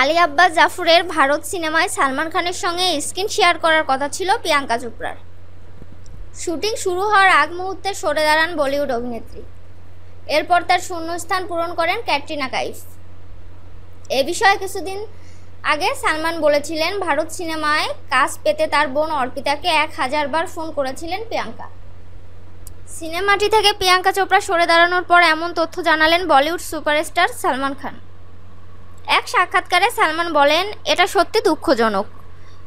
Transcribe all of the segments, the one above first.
আলী আব্বাস জাফরের ভারত সিনেমায় সালমান খানের সঙ্গে স্ক্রিন শেয়ার করার কথা ছিল প্রিয়াঙ্কা চোপড়ার। শুটিং শুরু হওয়ার আগ মুহূর্তে সরে দাঁড়ান বলিউড অভিনেত্রী। এরপর তার শূন্যস্থান পূরণ করেন ক্যাটরিনা কাইফ। এ বিষয়ে কিছুদিন আগে সালমান বলেছিলেন, ভারত সিনেমায় কাজ পেতে তার বোন অর্পিতাকে এক হাজার বার ফোন করেছিলেন প্রিয়াঙ্কা। সিনেমাটি থেকে প্রিয়াঙ্কা চোপড়া সরে দাঁড়ানোর পর এমন তথ্য জানালেন বলিউড সুপারস্টার সালমান খান। এক সাক্ষাৎকারে সালমান বলেন, এটা সত্যি দুঃখজনক।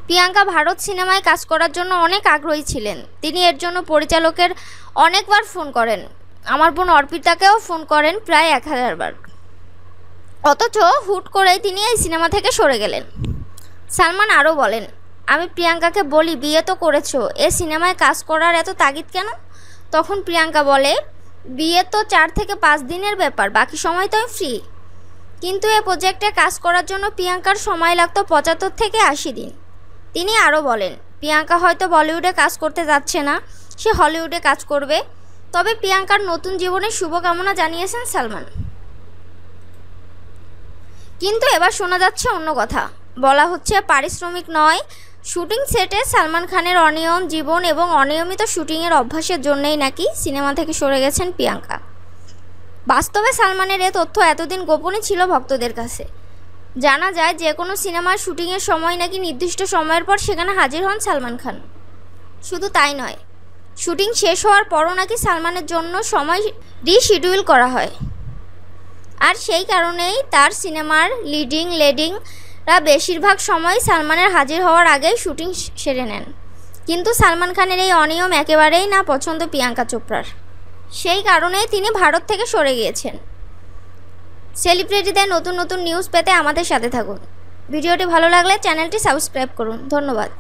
প্রিয়াঙ্কা ভারত সিনেমায় কাজ করার জন্য অনেক আগ্রহী ছিলেন। তিনি এর জন্য পরিচালকের অনেকবার ফোন করেন। আমার বোন অর্পিতাকেও ফোন করেন প্রায় এক হাজারবার অথচ হুট করেই তিনি এই সিনেমা থেকে সরে গেলেন। সালমান আরও বলেন, আমি প্রিয়াঙ্কাকে বলি, বিয়ে তো করেছ, এ সিনেমায় কাজ করার এত তাগিদ কেন? তখন প্রিয়াঙ্কা বলে, বিয়ে তো চার থেকে পাঁচ দিনের ব্যাপার, বাকি সময় তো আমি ফ্রি কিন্তু এ প্রজেক্টে কাজ করার জন্য প্রিয়াঙ্কার সময় লাগত পঁচাত্তর থেকে আশি দিন। তিনি আরও বলেন, প্রিয়াঙ্কা হয়তো বলিউডে কাজ করতে যাচ্ছে না, সে হলিউডে কাজ করবে। তবে প্রিয়াঙ্কার নতুন জীবনের শুভকামনা জানিয়েছেন সালমান। কিন্তু এবার শোনা যাচ্ছে অন্য কথা। বলা হচ্ছে, পারিশ্রমিক নয়। শুটিং সেটে সালমান খানের অনিয়ম, জীবন এবং অনিয়মিত শুটিংয়ের অভ্যাসের জন্যই নাকি সিনেমা থেকে সরে গেছেন প্রিয়াঙ্কা। বাস্তবে সালমানের এ তথ্য এতদিন গোপনই ছিল ভক্তদের কাছে। জানা যায় যে কোনো সিনেমার শুটিংয়ের সময় নাকি নির্দিষ্ট সময়ের পর সেখানে হাজির হন সালমান খান। শুধু তাই নয়, শুটিং শেষ হওয়ার পরও নাকি সালমানের জন্য সময় রিশিডিউল করা হয়। আর সেই কারণেই তার সিনেমার লিডিং, লেডিংরা বেশিরভাগ সময় সালমানের হাজির হওয়ার আগেই শুটিং সেরে নেন। কিন্তু সালমান খানের এই অনিয়ম একেবারেই না পছন্দ প্রিয়াঙ্কা চোপড়ার। সেই কারণেই তিনি ভারত থেকে সরে গিয়েছেন। সেলিব্রিটিদের নতুন নতুন নিউজ পেতে আমাদের সাথে থাকুন। ভিডিওটি ভালো লাগলে চ্যানেলটি সাবস্ক্রাইব করুন। ধন্যবাদ।